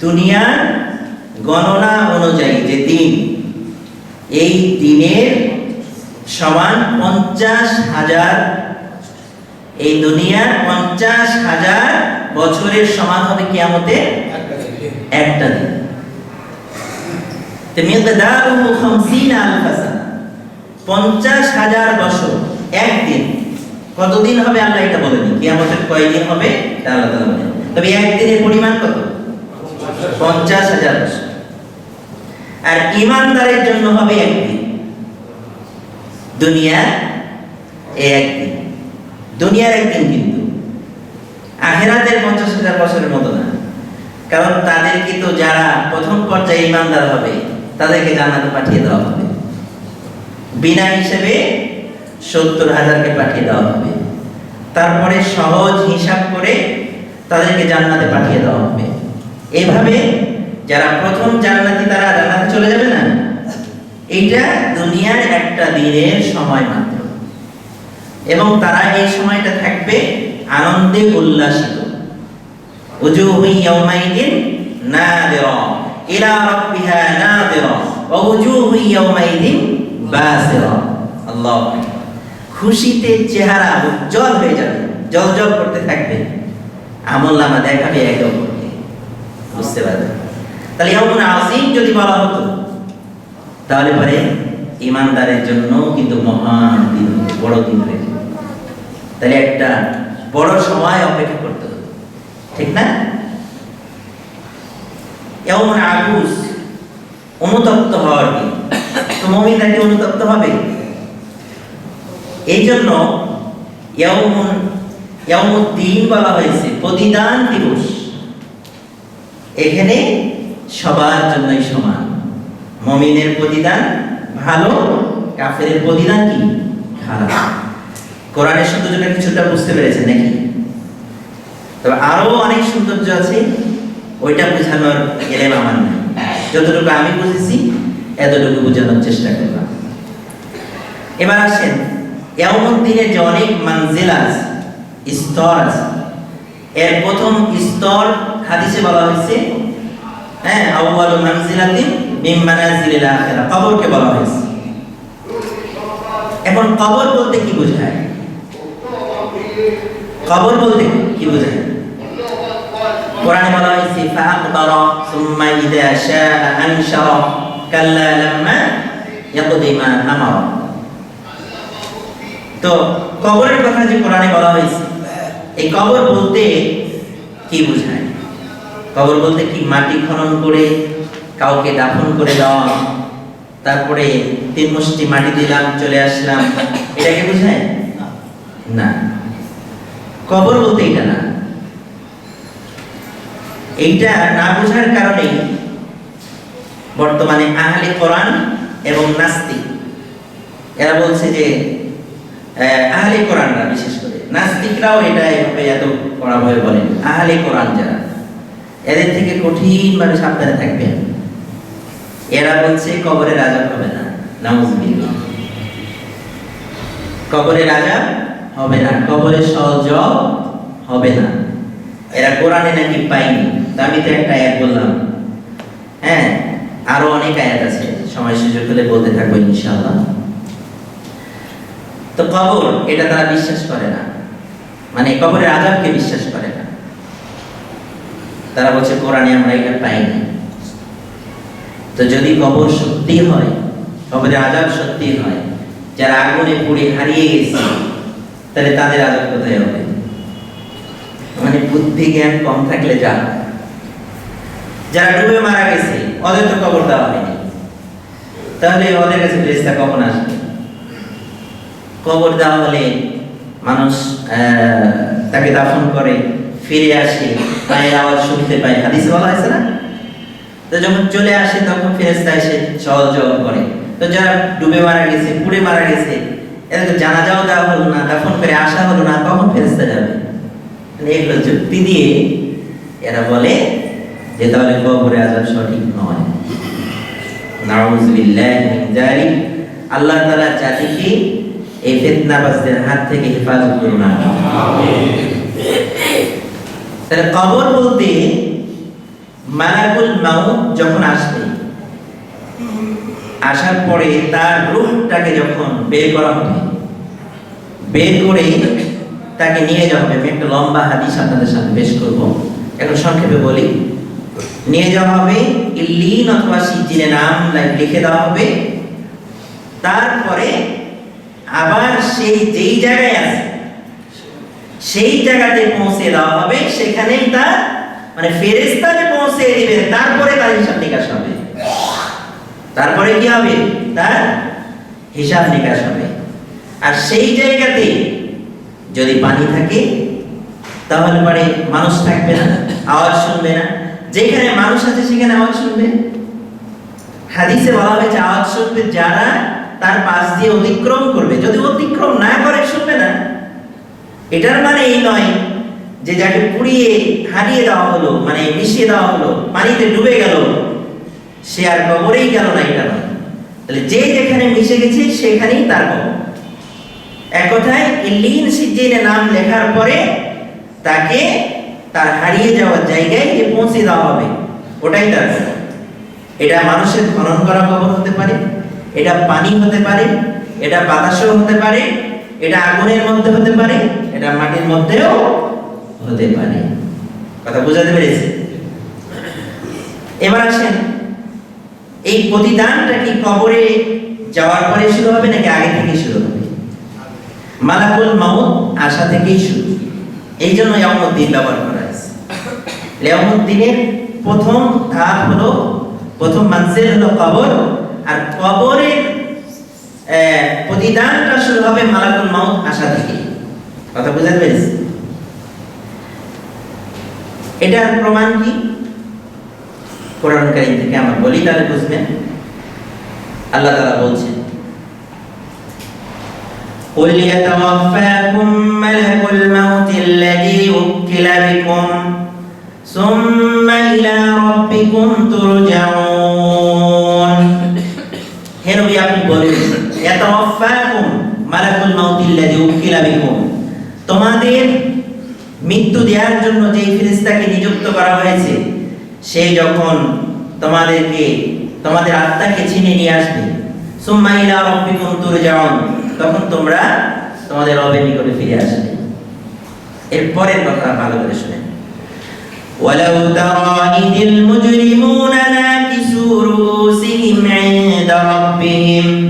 দুনিয়ার গণনা অনুযায়ী যে দিন, এই দিনের সমান পঞ্চাশ হাজার, এই দুনিয়ার পঞ্চাশ হাজার বছরের সমান হবে কিয়ামতে একটা দিন। পঞ্চাশ হাজার বছর, একদিন। কতদিন হবে আল্লাহ এটা বলেনি। কিয়ামতের কয়দিন হবে তা আল্লাহ তবে একদিনের পরিমাণ কত? পঞ্চাশ হাজার বছর। আর ইমানদারের জন্য হবে একদিন দুনিয়া এই একদিন দুনিয়ার একদিন কিন্তু। আখেরাতের পঞ্চাশ হাজার বছরের মতো না। কারণ তাদেরকে তো যারা প্রথম পর্যায়ে ইমানদার হবে, তাদেরকে জান্নাতে পাঠিয়ে দেওয়া হবে। বিনা হিসেবে সত্তর হাজারকে পাঠিয়ে দেওয়া হবে। তারপরে সহজ হিসাব করে তাদেরকে জান্নাতে পাঠিয়ে দেওয়া হবে। এইভাবে যারা প্রথম জান্নাতি তারা জান্নাতে চলে যাবে না? এইটা দুনিয়ার একটা দিনের সময় মাত্র। এবং তারা এই সময়টা থাকবে আনন্দে উল্লাসিত। উজুহু ইয়াউমাইদিন নাদিরা। ইলা রাব্বিহা নাদিরা। ওয়া উজুহু ইয়াউমাইদিন বাসিরা। আল্লাহু। খুশিতে চেহারা উজ্জ্বল হয়ে যাবে, জলজল করতে থাকবে। আমল নামা দেখাবে একে অপরকে। বুঝতে পারবেন তাহলে ইয়াউমুন আজিম যদি বলা হতো, তাহলে পরে ইমানদারের জন্য কিন্তু মহান দিন, বড় দিন হয়ে তাহলে একটা বড় সময় অপেক্ষা করতে হবে, ঠিক না? এমন আগুস অনুতপ্ত হওয়ার দিন। তো মমিনরা কি অনুতপ্ত হবে? এই জন্য ইয়াউমুদ্দিন বলা হয়েছে, প্রতিদান দিবস। এখানে সবার জন্যই সমান। মমিনের প্রতিদান ভালো, কাফেরের প্রতিদান কি? খারাপ। কোরআনের সৌন্দর্যটা কিছুটা বুঝতে পেরেছেন নাকি? তবে আরও অনেক সৌন্দর্য আছে, ওইটা বোঝানোর এলেম আমার নেই। যতটুকু আমি বুঝেছি, এতটুকু বোঝানোর চেষ্টা করলাম। এবার আসেন এমন দিনে যে অনেক মানজিল আছে, স্তর আছে, এর প্রথম স্তর হাদিসে বলা হয়েছে হ্যাঁ আউয়ালু মানজিলাতিন মিন মানাজিলিল আখিরা। কবরকে বলা হয়েছে। এখন কবর বলতে কি বোঝায়? কবর বলতে কি বোঝায়? কোরআনে বলা হয়েছে ফাআকবারা সুম্মা ইযা শাআ আনশারা, কাল্লা লাম্মা ইয়াকদি তো কবরের কথা যে কোরআনে বলা হয়েছে, এই কবর বলতে কি বোঝায়? কবর বলতে কি? মাটি খনন করে কাউকে দাফন করে দেওয়া। তারপরে তিন মুষ্টি মাটি দিলাম চলে আসলাম। এটাকে বোঝায় না। কবর বলতে এটা না। এইটা না বোঝার কারণেই বর্তমানে আহলে কোরআন এবং নাস্তিক এরা বলছে যে আহ, আহলে কোরআনরা বিশেষ করে। নাস্তিকরাও এটা এভাবে এত কড়াভাবে বলেন। আহলে কোরআন যারা। এদের থেকে কঠিনভাবে সাবধানে থাকবে। এরা বলছে, কবরে রাজা হবে না। কবরের রাজা হবে না কবরের সহজ হবে না। এরা কোরআনে নাকি পাইনি আমি তো একটা আয়াত বললাম। হ্যাঁ আরও অনেক আয়াত আছে। সময় সুযোগ হলে বলতে থাকব ইনশাআল্লাহ। তো কবর, এটা তারা বিশ্বাস করে না। মানে কবরের আজাবকে বিশ্বাস করে না। তারা বলছে, কোরআনে আমরা এটা পাইনি। তো যদি কবর সত্যি হয় কবরের আজাব সত্যি হয়, যারা আগুনে পুড়ে হারিয়ে গেছে, তাহলে তাদের আজাব কোথায় হবে? মানে বুদ্ধি জ্ঞান কম থাকলে যা যারা ডুবে মারা গেছে, ওদের তো কবর দেওয়া হয়নি। তাহলে ওদের কাছে ফেরেশতা কখন আসবে? কবর দেওয়া হলে মানুষ তাকে দাফন করে ফিরে আসে, পায়ের আওয়াজ শুনতে পায় হাদিসে বলা হয়েছে না? তো যখন চলে আসে, তখন ফেরেশতা এসে সহযোগ করে। তো যারা ডুবে মারা গেছে, পুড়ে মারা গেছে এদেরকে জানাজাও দেওয়া হলো না দাফন করে আসা হলো না কখন ফেরেশতা যাবে। মানে এগুলো যুক্তি দিয়ে এরা বলে যে, তাহলে কবরে আজাব সঠিক নয়। আল্লাহ তাআলা জাতিকে এই ফিতনাবাজদের হাত থেকে হেফাজত করুন। আমিন। তাহলে কবর বলতে মালাকুল মাউত যখন আসবে, আসার পরে তার রূহটাকে যখন বের করা হবে, বের করে তাকে নিয়ে যাওয়া হবে। আমি একটা লম্বা হাদিস আপনাদের সাথে পেশ করব। এখন সংক্ষেপে বলি। নিয়ে যাওয়া হবে ইল্লিন অথবা সিজিনে নাম লিখে দেওয়া হবে। তারপরে আবার সেই যেই জায়গায় আছে সেই জায়গাতে পৌঁছে দেওয়া হবে, সেখানে তার মানে ফেরেস্তাকে পৌঁছে দিবে, তারপরে তার হিসাব নিকাশ হবে। তারপরে কি হবে? তার হিসাব নিকাশ হবে। আর সেই জায়গাতে যদি পানি থাকে, তাহলে পরে মানুষ থাকবে না, আওয়াজ শুনবে না। যেখানে মানুষ আছে, সেখানে আওয়াজ শুনবে। হাদিসে বলা হয়েছে, আওয়াজ শুনবে যারা তার পাশ দিয়ে অতিক্রম করবে। যদি অতিক্রম না করে, শুনবে না। এটার মানে এই নয় যে যাকে পুড়িয়ে হারিয়ে দেওয়া হলো মানে মিশিয়ে দেওয়া হলো, পানিতে ডুবে গেল, সে আর কবরেই গেল না, এটা নয়। তাহলে যে যেখানে মিশে গেছে, সেখানেই তার কবর। এক কথায় নাম লেখার পরে তাকে তার হারিয়ে যাওয়ার জায়গায় যে পৌঁছে দেওয়া হবে। ওটাই তার কবর। এটা মানুষের খনন করা কবর হতে পারে, এটা পানি হতে পারে, এটা বাতাসও হতে পারে এটা আগুনের মধ্যে হতে পারে, এটা মাটির মধ্যেও হতে পারে। কথা বোঝাতে পেরেছি? এবার আসেন, এই প্রতিদানটা কি কবরে যাওয়ার পরে শুরু হবে নাকি আগে থেকে শুরু হবে? মালাকুল মাউত আসা থেকেই শুরু। এই জন্য ইয়ামুদ্দিন ব্যবহার করা হয়েছে। ইয়ামুদ্দিনের প্রথম ধাপ হলো, প্রথম মানজিল হলো কবর, আর কবরের প্রতিদানটা শুরু হবে মালাকুল মাউত আসা থেকে কথা বুঝতে পেরেছি এটার প্রমাণ কি কোরআন কারীম থেকে আমরা বলি তাহলে বুঝবেন আল্লাহ তাআলা বলছেন قل يتوفاكم ملك الموت الذي وكل بكم ثم إلى ربكم ترجعون হে নবী আপনি বলেন ইয়াতাওয়াফাকুম মালাকুল মাউতিল্লাযী উকিলা বিকুম তোমাদের মৃত্যু দেওয়ার জন্য যেই ফেরেশতাকে নিযুক্ত করা হয়েছে সে যখন তোমাদেরকে তোমাদের আত্মাকে ছিনে নিয়ে আসবে সুম্মা ইলা রাব্বিকুম তুরজাউন তখন তোমরা তোমাদের রবের নিকটে ফিরে আসবে এরপরের কথা ভালো করে শুনেন ولو ترى إذ المجرمون ناكسوا رؤوسهم عند ربهم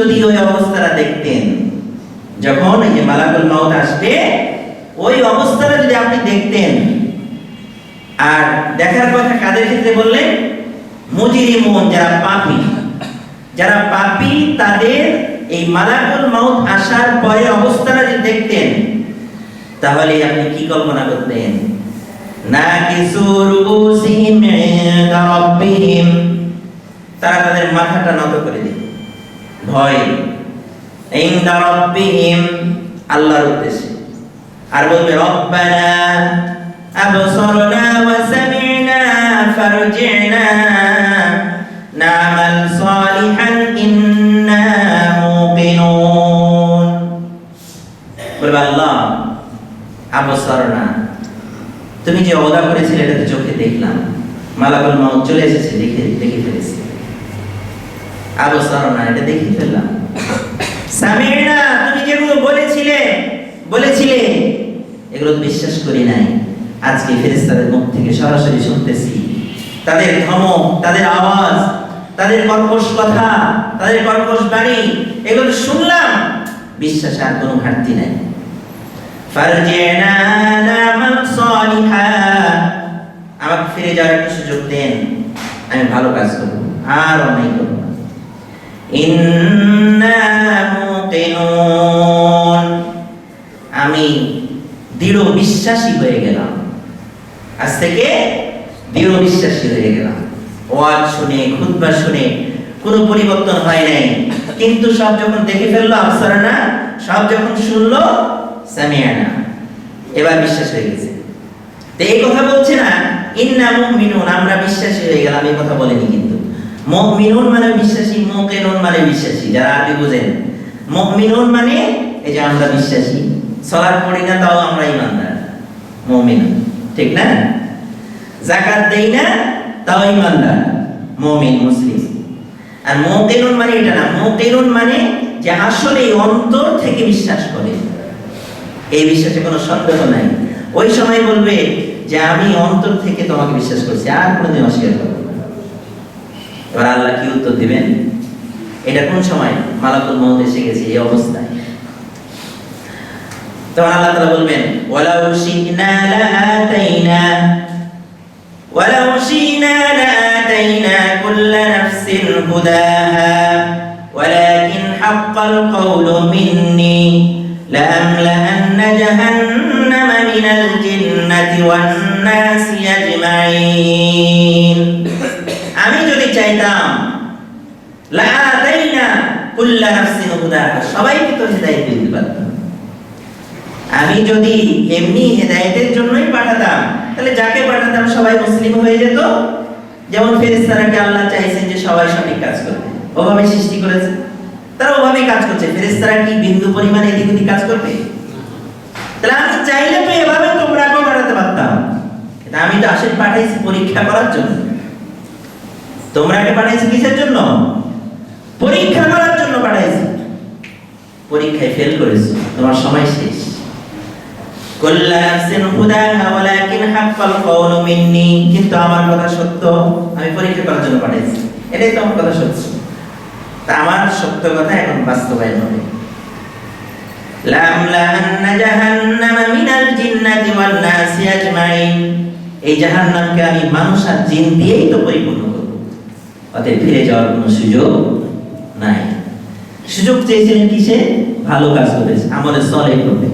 যদি ওই অবস্থাটা দেখতেন। যখন এই যে মালাকুল মাউত আসবে, ওই অবস্থাটা যদি আপনি দেখতেন, আর দেখার কথা কাদের ক্ষেত্রে বললেন? মুজিরিমুন, যারা পাপী। যারা পাপী, তাদের এই মালাকুল মাউত আসার পরে অবস্থাটা যদি দেখতেন, তাহলে আপনি কি কল্পনা করতেন? তারা তাদের মাথাটা নত করে দিত। ভয়। আল্লাহর উদ্দেশ্যে। আর বলবে না'মাল ইন্না তুমি যে অদা করেছিলে, এটা তো চোখে দেখলাম। মালাকুল মাউত চলে এসেছে, দেখে দেখে ফেলেছি। আবসর না, এটা দেখে ফেললাম। সামিনা, তুমি যেগুলো বলেছিলে বলেছিলে, এগুলো বিশ্বাস করি নাই। আজকে ফেরেশতাদের মুখ থেকে সরাসরি শুনতেছি। তাদের ধমক, তাদের আওয়াজ, তাদের কর্কশ কথা, তাদের কর্কশ বাণী, এগুলো শুনলাম। বিশ্বাসে আর কোনো ঘাটতি নাই। আমাকে ফিরে যাওয়ার একটা সুযোগ দেন। আমি ভালো কাজ করব, আর অনেক করব আমি দৃঢ় বিশ্বাসী হয়ে গেলাম। আজ থেকে দৃঢ় বিশ্বাসী হয়ে গেলাম। ওয়াজ শুনে, খুতবা শুনে কোনো পরিবর্তন হয় নাই। কিন্তু সব যখন দেখে ফেলল আফসার না, সব যখন শুনলো সামিয়ানা এবার বিশ্বাস হয়ে গেছে। তো এই কথা বলছে না, ইন্না মুমিনুন, আমরা বিশ্বাসী হয়ে গেলাম, এই কথা বলেনি কিন্তু। মুমিনুন মানে বিশ্বাসী, মুকিনুন মানে বিশ্বাসী, যারা আরবি বুঝেন। মুমিনুন মানে এই যে আমরা বিশ্বাসী সালাত পড়ি না, তাও আমরা ইমানদার মুমিন ঠিক না? জাকাত দেই না, তাও ইমানদার, মুমিন, মুসলিম। আর মুকিনুন মানে এটা না, মুকিনুন মানে যে আসলে অন্তর থেকে বিশ্বাস করে। এই বিশ্বাসে কোনো সন্দেহ নাই। ওই সময় বলবে যে আমি অন্তর থেকে তোমাকে বিশ্বাস করছি, আর কোনোদিন অস্বীকার করব। এবার আল্লাহ কি উত্তর দিবেন এটা কোন সময় মালাকুল মৌত এসে গেছে এই অবস্থায় তখন আল্লাহ তাআলা বলবেন ওয়ালাউ শি'না লাআতাইনা ওয়ালাউ শি'না লাআতাইনা কুল্লা নাফসিন হুদাহা ولكن حق القول مني لأملأن جهنم من الجنة والناس أجمعين আমি চাইতাম আমি যদি এমনি হেদায়েতের জন্যই পাঠাতাম, তাহলে যাকে পাঠাতাম সবাই মুসলিম হয়ে যেত। যেমন ফেরেশতারাকে আল্লাহ চাইছেন যে সবাই সঠিক কাজ করবে। ওভাবে সৃষ্টি করেছে। তারা ওভাবেই কাজ করছে। ফেরেশতারা কি বিন্দু পরিমাণে এদিক ওদিক কাজ করবে? তাহলে আমি চাইলে তো এভাবে তোমরাকেও পাঠাতে পারতাম। আমি তো আসলে পাঠাইছি পরীক্ষা করার জন্য। তোমরাকে পাঠাইছি কিসের জন্য? পরীক্ষা করার জন্য পাঠাইছি। পরীক্ষায় ফেল করেছ, তোমার সময় শেষ। কিন্তু আমার কথা সত্য, আমি পরীক্ষা করার জন্য পাঠাইছি। এটাই তো আমার কথা সত্য। তা আমার সত্য কথা এখন বাস্তবায়ন হবে। এই জাহান্নামকে আমি মানুষ আর জিন দিয়েই তো পরিপূর্ণ অতএব ফিরে যাওয়ার কোনো সুযোগ নাই। সুযোগ চেয়েছিলেন কিসে? ভালো কাজ করে আমলে সলে করবে।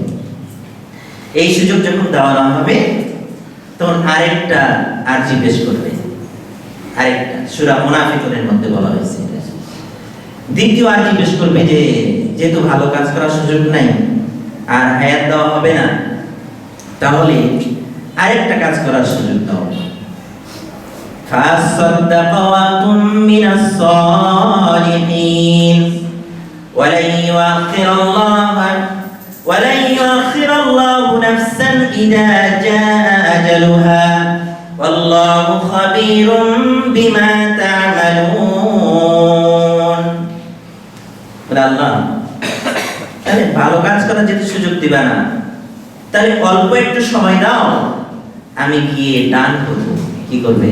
এই সুযোগ যখন দেওয়া না হবে, তখন আরেকটা আর্জি পেশ করবে। আরেকটা, সুরা মুনাফিকুনের মধ্যে বলা হয়েছে দ্বিতীয় আর্জি পেশ করবে যে, যেহেতু ভালো কাজ করার সুযোগ নাই, আর হায়াত দেওয়া হবে না, তাহলে আরেকটা কাজ করার সুযোগ দাও فَأَصَّدَّقَ وَكُن مِّنَ الصَّالِحِينَ ولن يؤخر الله ولن يؤخر الله نفسا إذا جاء أجلها والله خبير بما تعملون বলে আল্লাহ তাহলে ভালো কাজ করার যেহেতু সুযোগ দিবা না তাহলে অল্প একটু সময় দাও আমি গিয়ে দান করবো কি করবে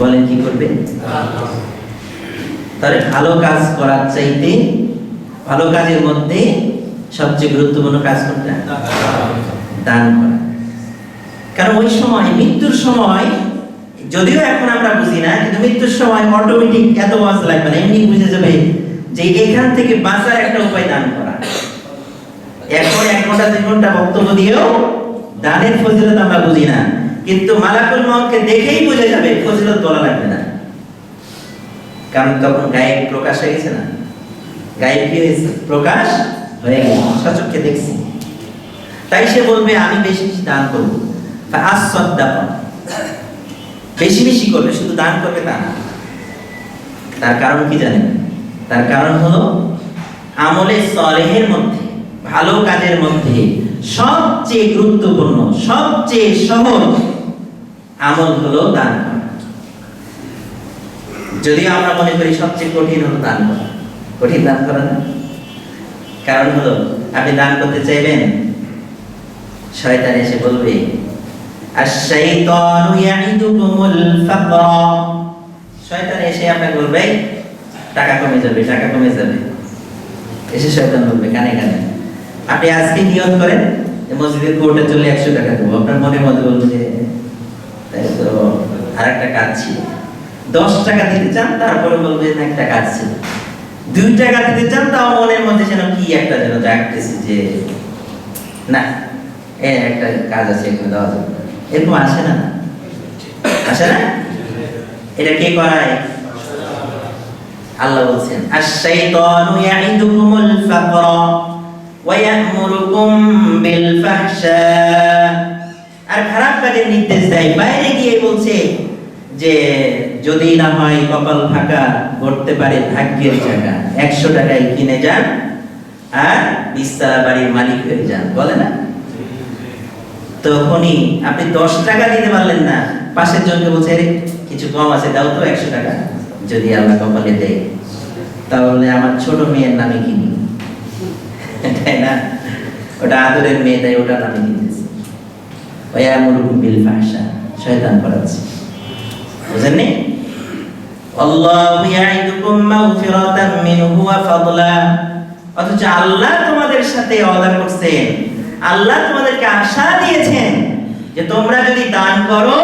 বলেন কি করবে? তাহলে ভালো কাজ করার চাইতে ভালো কাজের মধ্যে সবচেয়ে গুরুত্বপূর্ণ কাজ কোনটা? দান করা। কারণ ওই সময়, মৃত্যুর সময়, যদিও এখন আমরা বুঝি না, কিন্তু মৃত্যুর সময় অটোমেটিক এত ওয়াজ লাগবে না, এমনি বুঝে যাবে যে এখান থেকে বাঁচার একটা উপায় দান করা। এখন এক ঘণ্টা, দুই ঘণ্টা বক্তব্য দিয়েও দানের ফজিলত আমরা বুঝি না। কিন্তু মালাকুল মহকে দেখেই বুঝে যাবে ফজিলত বলা লাগবে না। কারণ তখন গায়ে প্রকাশ হয়ে গেছে না? কি হয়েছে? প্রকাশ হয়ে গেছে। সচক্ষে দেখছি। তাই সে বলবে, আমি বেশি বেশি দান করব। বেশি বেশি করবে, শুধু দান করবে তা না। তার কারণ কি জানেন? তার কারণ হলো, আমলে সলেহের মধ্যে, ভালো কাজের মধ্যে সবচেয়ে গুরুত্বপূর্ণ, সবচেয়ে সহজ আমল হলো দান যদিও আমরা মনে করি সবচেয়ে কঠিন হলো দান করা, কঠিন দান করা না? কারণ হলো, আপনি দান করতে চাইবেন, শয়তান এসে বলবে শয়তান এসে আপনাকে বলবে, টাকা কমে যাবে, টাকা কমে যাবে। এসে শয়তান বলবে, কানে কানে। আপনি আজকে নিয়ত করেন, মসজিদের কোর্টে চলে একশো টাকা দেবো। আপনার মনে বলবে যে একটা কাজ ছিল। দশ টাকা দিতে চান, তারপরে বলবে একটা কাজ ছিল। দুই টাকা দিতে চান, তাও মনের মধ্যে যেন কি একটা যেন জাগতেছে যে, না এ একটা কাজ আছে এখানে দেওয়া যাবে এরকম আসে না? আসে না? এটা কে করায়? আল্লাহ বলছেন ইয়াইদুকুমুল বিল ফাহশা। আর খারাপ কাজের নির্দেশ দেয়, বাইরে গিয়ে বলছে যে যদি না হয় কপাল ফাঁকা করতে পারে ভাগ্যের টাকা একশো টাকায় কিনে যান আর বিস্তারা বাড়ির মালিক হয়ে যান। বলে না? তখনই আপনি দশ টাকা দিতে পারলেন না। পাশের জনকে বলছে "আরে, কিছু কম আছে দাও তো একশো টাকা। যদি আল্লাহ কপালে দেয় তাহলে আমার ছোট মেয়ের নামে কিনি। তাই না? ওটা আদরের মেয়ে তাই ওটা নামে কিনতেছে ওই আমরুকুম বিল ফাহশা শয়তান করাচ্ছে বুঝেননি? অথচ আল্লাহ তোমাদের সাথে ওয়াদা করছেন। আল্লাহ তোমাদেরকে আশা দিয়েছেন যে তোমরা যদি দান করো,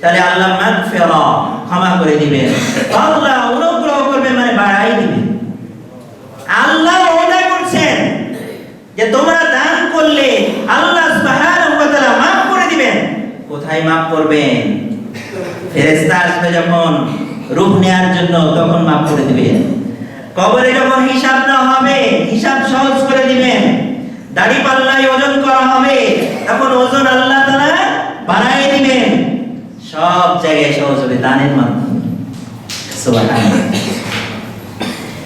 তাহলে আল্লাহ মাগফিরা ক্ষমা করে দিবেন। আল্লাহ অনুগ্রহ করবেন মানে বাড়াই দিবেন আল্লাহ ওয়াদা করছেন যে তোমরা দান করলে আল্লাহ সুবহানাহু ওয়া করে দিবেন। কোথায় মাফ করবেন? ফেরেশতা আসবে যখন, রূপ নেয়ার জন্য তখন মাফ করে দিবেন। কবরে যখন হিসাব না হবে, হিসাব সহজ করে দিবেন। দাড়ি পাল্লায় ওজন করা হবে, তখন ওজন আল্লাহ তাআলা বাড়ায় দিবেন। সব জায়গায় সহজ হবে, দানের মাধ্যমে।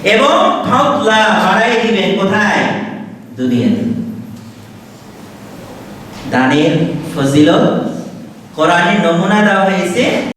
এবং ফদলা বাড়াই দিবেন কোথায়? দুনিয়াতে দানের ফজিলত কোরআনে নমুনা দেওয়া হয়েছে